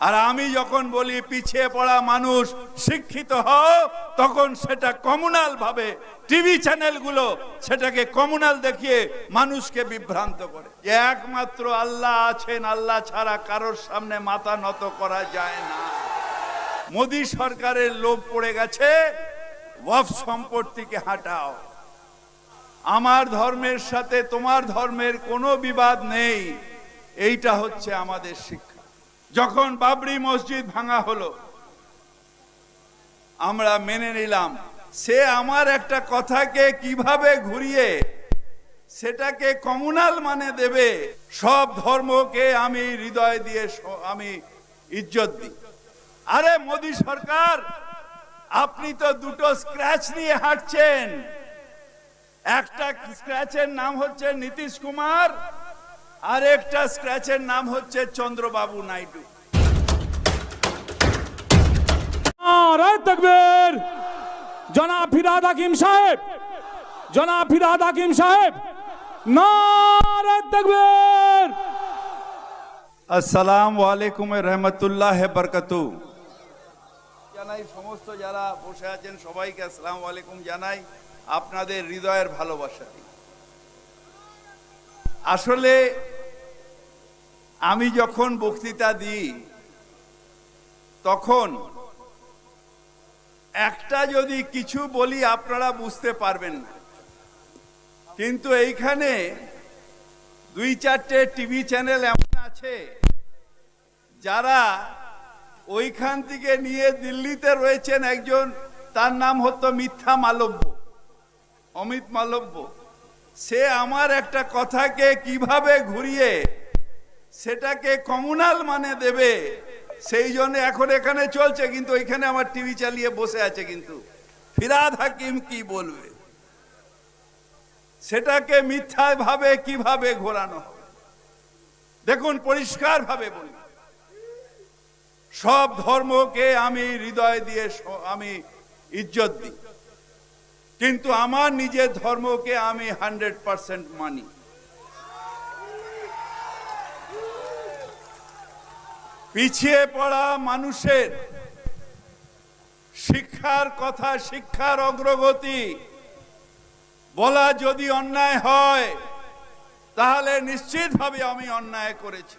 আর আমি যখন বলি পিছিয়ে পড়া মানুষ শিক্ষিত হও, তখন সেটা কমিউনাল ভাবে টিভি চ্যানেলগুলো সেটাকে কমিউনাল দেখিয়ে মানুষকে বিভ্রান্ত করে। যে একমাত্র আল্লাহ আছেন, আল্লাহ ছাড়া কারোর সামনে মাথা নত করা যায় না। মোদী সরকারের লোভ পড়ে গেছে, ওয়াফ সম্পত্তিকে হাঁটাও। আমার ধর্মের সাথে তোমার ধর্মের কোনো বিবাদ নেই। এইটা হচ্ছে আমাদের শিক্ষা। যখন বাবরি মসজিদ ভাঙা হলো, আমরা মেনে নিলাম, সে আমার একটা কথাকে কীভাবে ঘুরিয়ে সেটাকে কমিউনাল মানে দেবে, সব ধর্মকে আমি হৃদয় দিয়ে আমি ইজ্জত দিই। আরে মোদী সরকার, আপনি তো দুটো স্ক্র্যাচ নিয়ে হাঁটছেন। একটা স্ক্র্যাচের নাম হচ্ছে নীতিশ কুমার আর একটা স্ক্র্যাচের নাম হচ্ছে চন্দ্রবাবু নাইডু। তকবীর জনাব ফিরাদ হাকিম সাহেব। জনাব ফিরাদ হাকিম সাহেব। তকবীর আসসালামু আলাইকুম রহমতুল্লাহ বরকতু। জানাই সমস্ত যারা বসে আছেন সবাইকে আসসালামু আলাইকুম জানাই। আপনাদের হৃদয়ের ভালোবাসা। আসলে আমি যখন বক্তৃতা দিই, তখন একটা যদি কিছু বলি আপনারা বুঝতে পারবেন না। কিন্তু এইখানে দুই চারটে টিভি চ্যানেল এমন আছে, যারা ওইখান থেকে নিয়ে দিল্লিতে রয়েছেন একজন, তার নাম হতো মিথ্যা মালব্য, অমিত মালব্য। সে আমার একটা কথাকে কীভাবে ঘুরিয়ে সেটাকে কমিউনাল মানে দেবে। সেই জন্য এখন এখানে চলছে, কিন্তু ওইখানে আমার টিভি চালিয়ে বসে আছে কিন্তু। ফিরাদ হাকিম কি বলবে? সেটাকে মিথ্যা ভাবে কীভাবে ঘোরানো হবে? দেখুন পরিষ্কার ভাবে বলি। সব ধর্মকে আমি হৃদয় দিয়ে আমি ইজ্জত দিই। কিন্তু আমার নিজের ধর্মকে আমি হান্ড্রেড পার্সেন্ট মানি। পিছিয়ে পড়া মানুষের শিক্ষার কথা, শিক্ষার অগ্রগতি বলা যদি অন্যায় হয়, তাহলে নিশ্চিতভাবে আমি অন্যায় করেছি।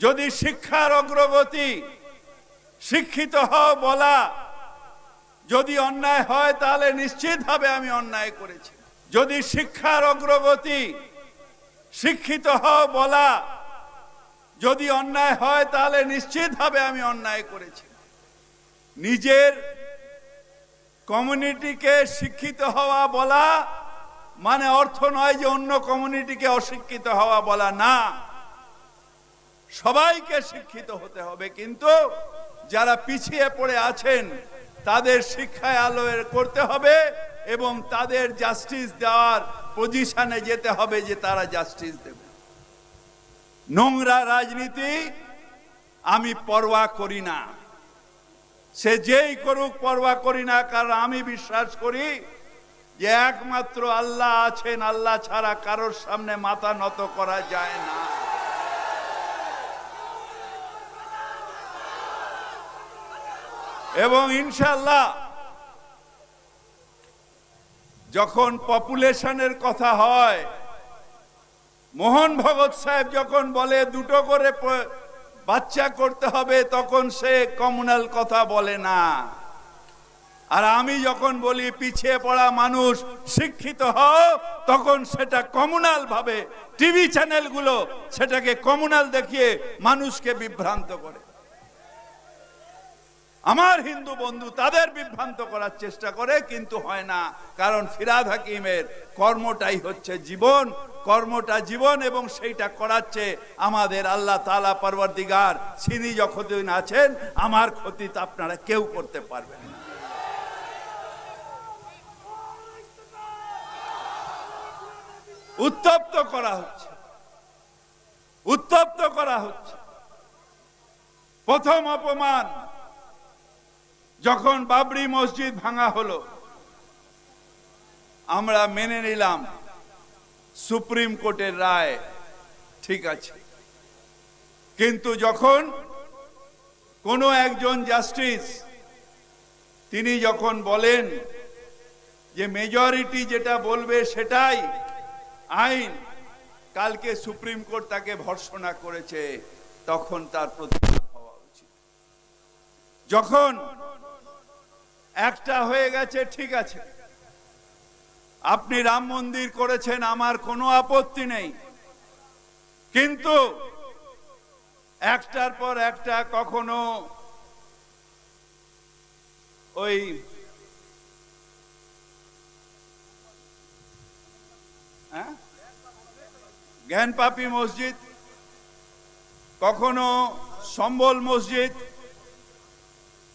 যদি শিক্ষার অগ্রগতি, শিক্ষিত হও বলা যদি অন্যায় হয়, তাহলে নিশ্চিতভাবে আমি অন্যায় করেছি। যদি শিক্ষার অগ্রগতি, শিক্ষিত হও বলা যদি অন্যায় হয়, তাহলে নিশ্চিতভাবে আমি অন্যায় করেছি। নিজের কমিউনিটিকে শিক্ষিত হওয়া বলা মানে অর্থ নয় যে অন্য কমিউনিটিকে অশিক্ষিত হওয়া বলা, না। সবাইকে শিক্ষিত হতে হবে, কিন্তু যারা পিছিয়ে পড়ে আছেন, তাদের শিক্ষায় আলোয় করতে হবে এবং তাদের জাস্টিস দেওয়ার পজিশনে যেতে হবে যে তারা জাস্টিস দেবে। নোংরা রাজনীতি আমি পরোয়া করি না। সে যেই করুক পরোয়া করি না, কারণ আমি বিশ্বাস করি যে একমাত্র আল্লাহ আছেন, আল্লাহ ছাড়া কারোর সামনে মাথা নত করা যায় না। এবং ইনশাল্লাহ যখন পপুলেশনের কথা হয় মোহন ভগত সাহেব যখন বলে, দুটো করে বাচ্চা করতে হবে, তখন সে কমনাল কথা বলে না। আর আমি যখন বলি, পিছিয়ে পড়া মানুষ শিক্ষিত হও, তখন সেটা কমনাল ভাবে টিভি চ্যানেলগুলো সেটাকে কমনাল দেখিয়ে মানুষকে বিভ্রান্ত করে। আমার হিন্দু বন্ধু তাদের বিভ্রান্ত করার চেষ্টা করে, কিন্তু হয় না। কারণ ফিরাদ হাকিমের কর্মটাই হচ্ছে জীবন। কর্মটা জীবন এবং সেইটা করাচ্ছে আমাদের আল্লাহ তালা পরবর্দিগার তিনি যখন আছেন, আমার ক্ষতি তো আপনারা কেউ করতে পারবেন না। উত্তপ্ত করা হচ্ছে। উত্তপ্ত করা হচ্ছে। প্রথম অপমান যখন বাবরি মসজিদ ভাঙা হলো, আমরা মেনে নিলাম সুপ্রিম কোর্টের রায় ঠিক আছে। কিন্তু যখন কোনো একজন জাস্টিস, তিনি যখন বলেন যে মেজরিটি যেটা বলবে সেটাই আইন, কালকে সুপ্রিম কোর্ট তাকে ভর্সনা করেছে, তখন তার প্রতিবাদ হওয়া উচিত। যখন একটা হয়ে গেছে, ঠিক আছে আপনি রাম মন্দির করেছেন, আমার কোনো আপত্তি নেই কিন্তু একটার পর একটা কখনো ওই হ্যাঁ? জ্ঞানপাপী মসজিদ, কখনো সম্বল মসজিদ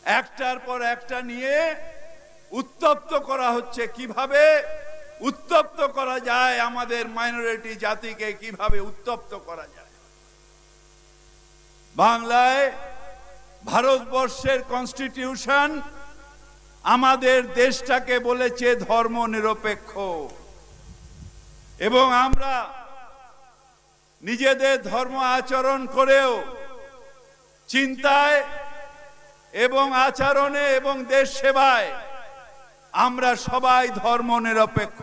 একটার পর একটা নিয়ে উত্তপ্ত করা হচ্ছে। কীভাবে উত্তপ্ত করা যায়? আমাদের মাইনরিটি জাতিকে কীভাবে উত্তপ্ত করা যায়? বাংলায় ভারতবর্ষের কনস্টিটিউশন আমাদের দেশটাকে বলেছে ধর্ম নিরপেক্ষ এবং আমরা নিজেদের ধর্ম আচরণ করেও চিন্তায় এবং আচরণে এবং দেশ সেবায় আমরা সবাই ধর্ম নিরপেক্ষ।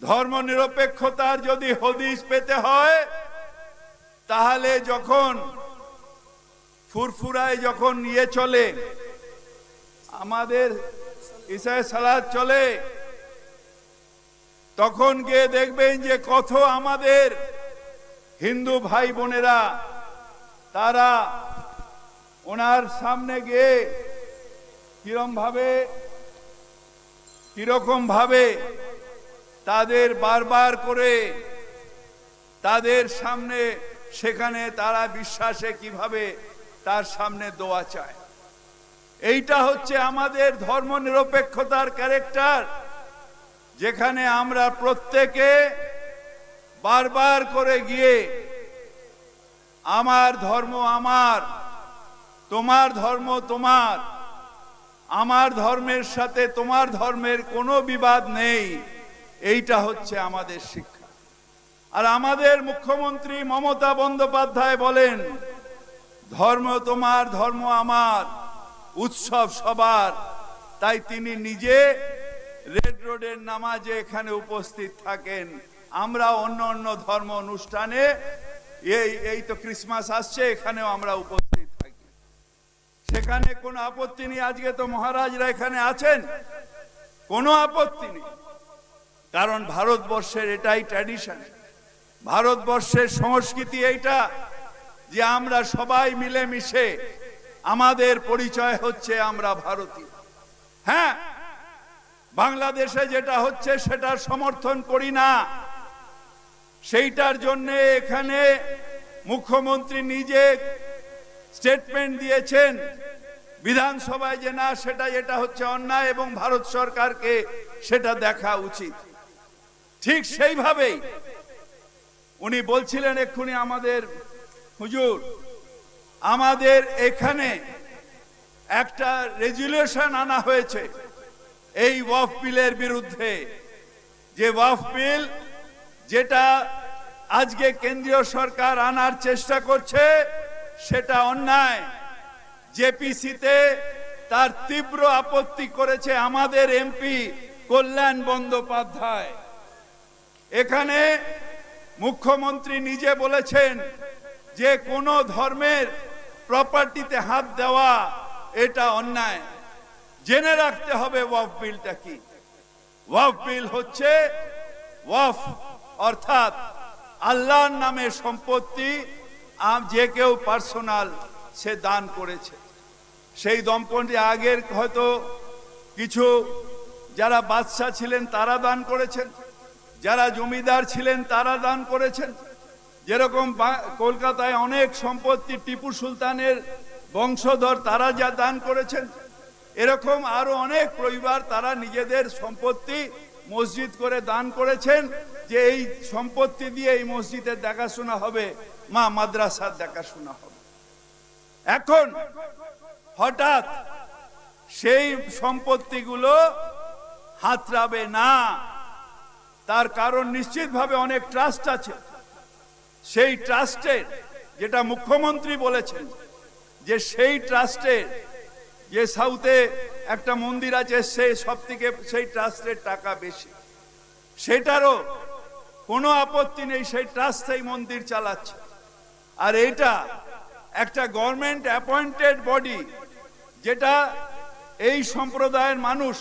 ধর্ম নিরপেক্ষতার যদি হদিশ পেতে হয়, তাহলে যখন ফুরফুরায় যখন ইয়ে চলে, আমাদের ইসায় সালাদ চলে, তখন গিয়ে দেখবেন যে কত আমাদের হিন্দু ভাই বোনেরা, তারা ওনার সামনে গিয়ে কিরম ভাবে, কীরকম ভাবে তাদের বারবার করে তাদের সামনে, সেখানে তারা বিশ্বাসে কীভাবে তার সামনে দোয়া চায়। এইটা হচ্ছে আমাদের ধর্ম নিরপেক্ষতার ক্যারেক্টার, যেখানে আমরা প্রত্যেকে বারবার করে গিয়ে, আমার ধর্ম আমার তোমার ধর্ম তোমার। আমার ধর্মের সাথে তোমার ধর্মের কোনো বিবাদ নেই। এইটা হচ্ছে আমাদের শিক্ষা। আর আমাদের মুখ্যমন্ত্রী মমতা বন্দ্যোপাধ্যায় বলেন, ধর্ম তোমার, ধর্ম আমার, উৎসব সবার। তাই তিনি নিজে রেড রোডের নামাজে এখানে উপস্থিত থাকেন। আমরা অন্য অন্য ধর্ম অনুষ্ঠানে, এই এই তো ক্রিসমাস আসছে, এখানেও আমরা উপস্থিত সেখানে কোনো আপত্তি নেই। আজকে তো মহারাজরা এখানে আছেন। কোনো আপত্তি নেই। কারণ ভারতবর্ষের এটাই ট্র্যাডিশন ভারতবর্ষের সংস্কৃতি এইটা যে আমরা সবাই মিলেমিশে আমাদের পরিচয় হচ্ছে আমরা ভারতীয়। হ্যাঁ বাংলাদেশে যেটা হচ্ছে সেটা সমর্থন করি না। সেইটার জন্য এখানে মুখ্যমন্ত্রী নিজে স্টেটমেন্ট দিয়েছেন। বিধানসভায় যে না, সেটা যেটা হচ্ছে অন্যায় এবং ভারত সরকারকে সেটা দেখা উচিত। ঠিক সেইভাবেই উনি বলছিলেন এক্ষুনি আমাদের, হুজুর, আমাদের এখানে একটা রেজুলেশন আনা হয়েছে এই ওয়াফ বিলের বিরুদ্ধে। যে ওয়াফ বিল যেটা আজকে কেন্দ্রীয় সরকার আনার চেষ্টা করছে সেটা অন্যায়। জেপিসিতে তার তীব্র আপত্তি করেছে আমাদের এমপি কল্যাণ বন্দ্যোপাধ্যায়। এখানে মুখ্যমন্ত্রী নিজে বলেছেন যে কোনো ধর্মের প্রপার্টিতে হাত দেওয়া এটা অন্যায়। জেনে রাখতে হবে ওয়াফ বিলটা কি। ওয়াফ বিল হচ্ছে ওয়াফ অর্থাৎ আল্লাহর নামে সম্পত্তি যে কেউ পার্সোনাল সে দান করেছে। সেই দম্পতি আগের হয়তো কিছু যারা বাদশাহ ছিলেন তারা দান করেছেন, যারা জমিদার ছিলেন তারা দান করেছেন। যেরকম কলকাতায় অনেক সম্পত্তি টিপু সুলতানের বংশধর তারা যা দান করেছেন, এরকম আরও অনেক পরিবার তারা নিজেদের সম্পত্তি মসজিদ করে দান করেছেন, যে এই সম্পত্তি দিয়ে এই মসজিদের দেখাশোনা হবে। মা মাদ্রাসার দেখাশোনা হবে। এখন হঠাৎ সেই সম্পত্তিগুলো হাতড়াবে না, তার কারণ নিশ্চিতভাবে অনেক ট্রাস্ট আছে। সেই ট্রাস্টের যেটা মুখ্যমন্ত্রী বলেছেন যে সেই ট্রাস্টের যে সাউথে একটা মন্দির আছে, সে সব থেকে সেই ট্রাস্টের টাকা বেশি। সেটারও কোনো আপত্তি নেই, সেই ট্রাস্ট সেই মন্দির চালাচ্ছে। আর এটা একটা গভর্নমেন্ট অ্যাপয়েন্টেড বডি যেটা এই সম্প্রদায়ের মানুষ,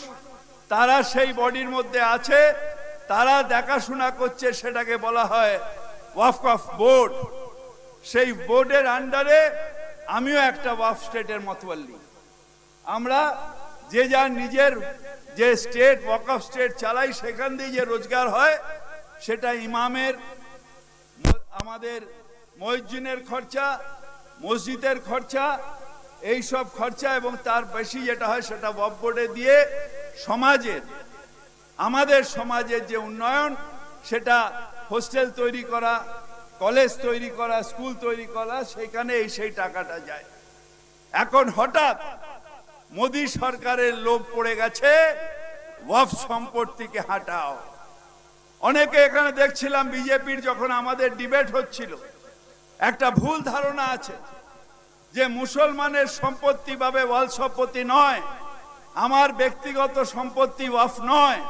তারা সেই বডির মধ্যে আছে, তারা দেখাশোনা করছে, সেটাকে বলা হয় ওয়াফ বোর্ড। সেই বোর্ডের আন্ডারে আমিও একটা ওয়াফ স্টেটের মতোয়াল্লি। আমরা যে যার নিজের যে স্টেট, ওয়াক অফ স্টেট চালাই, সেখান দিয়ে যে রোজগার হয়, সেটা ইমামের, আমাদের মসজিদের খরচা মসজিদের খরচা, এই সব খরচা এবং তার বেশি যেটা হয় সেটা ওয়াকফ বোর্ডে দিয়ে সমাজের, আমাদের সমাজের যে উন্নয়ন, সেটা হোস্টেল তৈরি করা, কলেজ তৈরি করা, স্কুল তৈরি করা, সেখানে এই সেই টাকাটা যায়। এখন হঠাৎ মোদী সরকারের লোভ পড়ে গেছে ওয়াফ সম্পত্তিকে হাঁটাও। অনেকে এখানে দেখছিলাম বিজেপির যখন আমাদের ডিবেট হচ্ছিল একটা ভুল ধারণা আছে যে মুসলমানের সম্পত্তি ভাবে ওয়াল সম্পত্তি নয়, আমার ব্যক্তিগত সম্পত্তি ওয়াফ নয়,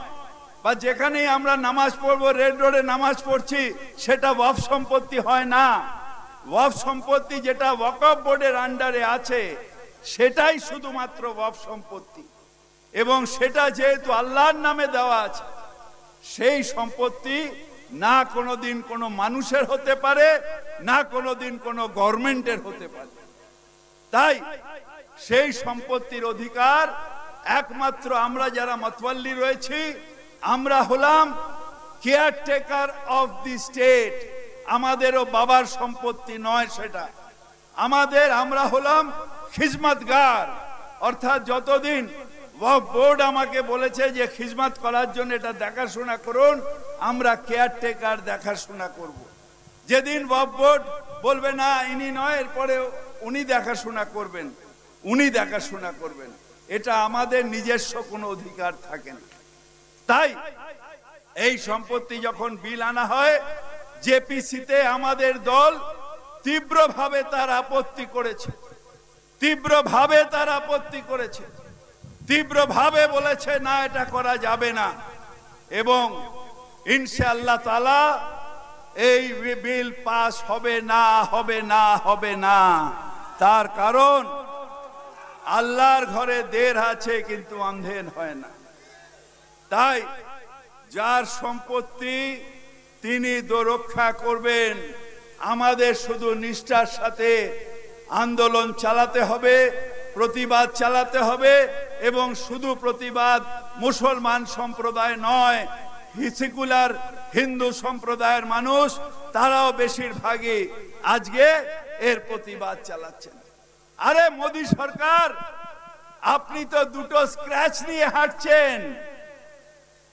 বা যেখানেই আমরা নামাজ পড়ব, রেড রোডে নামাজ পড়ছি, সেটা ওয়াফ সম্পত্তি হয় না। ওয়াফ সম্পত্তি যেটা ওয়াকফ বোর্ডের আন্ডারে আছে, সেটাই শুধুমাত্র ওয়াফ সম্পত্তি। এবং সেটা যেহেতু আল্লাহর নামে দেওয়া আছে, সেই সম্পত্তি না কোনোদিন কোনো মানুষের হতে পারে, না কোনোদিন কোনো গভর্নমেন্টের হতে পারে। তাই সেই সম্পত্তির অধিকার একমাত্র আমরা যারা মতওয়াল্লি রয়েছি, আমরা হলাম কেয়ারটেকার অফ দি স্টেট আমাদেরও বাবার সম্পত্তি নয় সেটা। আমাদের আমরা হলাম খিজমতগার। অর্থাৎ যতদিন ওয়াকফ বোর্ড আমাকে বলেছে যে খিজমত করার জন্য এটা দেখাশোনা করুন আমরা কেয়ারটেকার দেখাশোনা করব। যেদিন ওয়াকফ বোর্ড বলবে, না, ইনি নয় এরপরে উনি দেখাশোনা করবেন, উনি দেখাশোনা করবেন। এটা আমাদের নিজস্ব কোনো অধিকার থাকে না। তাই এই সম্পত্তি যখন বিল আনা হয়, জেপিসিতে আমাদের দল তীব্রভাবে তার আপত্তি করেছে। তীব্রভাবে তার আপত্তি করেছে। তীব্রভাবে বলেছে, না, এটা করা যাবে না। এবং ইনশাআল্লাহ তালা এই বিল পাস হবে না হবে না হবে না। তার কারণ, আল্লাহর ঘরে দের আছে, কিন্তু অন্ধেন হয় না। তাই, যার সম্পত্তি তিনি রক্ষা করবেন, আমাদের শুধু নিষ্ঠার সাথে আন্দোলন চালাতে হবে, প্রতিবাদ চালাতে হবে, এবং শুধু প্রতিবাদ মুসলমান সম্প্রদায় নয় সেকুলার হিন্দু সম্প্রদায়ের মানুষ, তারাও বেশিরভাগই আজকে এর প্রতিবাদ চালাচ্ছেন। আরে মোদী সরকার, আপনি তো দুটো স্ক্র্যাচ নিয়ে হাঁটছেন।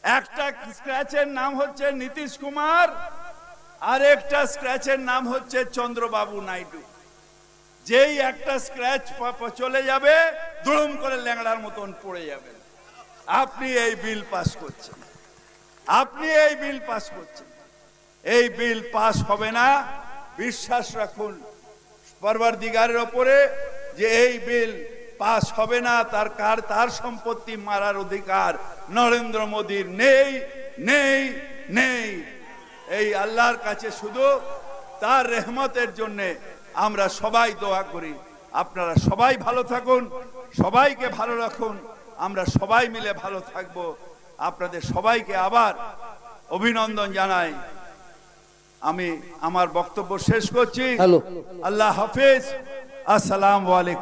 একটা স্ক্র্যাচের নাম হচ্ছে নীতিশ কুমার, আর একটা স্ক্র্যাচের নাম হচ্ছে চন্দ্রবাবু নাইডু। যেই একটা স্ক্র্যাচ চলে যাবে দুড়ুম করে ল্যাংড়ার মতন পড়ে যাবেন আপনি এই বিল পাস করছেন। আপনি এই বিল পাস করছেন। এই বিল পাস হবে না, বিশ্বাস রাখুন পরবার দিগারের ওপরে যে এই বিল পাস হবে না, তার কার তার সম্পত্তি মারার অধিকার নরেন্দ্র মোদীর নেই নেই নেই। এই আল্লাহর কাছে শুধু তার রেহমতের জন্য আমরা সবাই দোয়া করি। আপনারা সবাই ভালো থাকুন, সবাইকে ভালো রাখুন, আমরা সবাই মিলে ভালো থাকব। আপনাদের সবাইকে আবার অভিনন্দন জানাই। আমি আমার বক্তব্য শেষ করছি। আল্লাহ হাফিজ। আসসালাম আলাইকুম।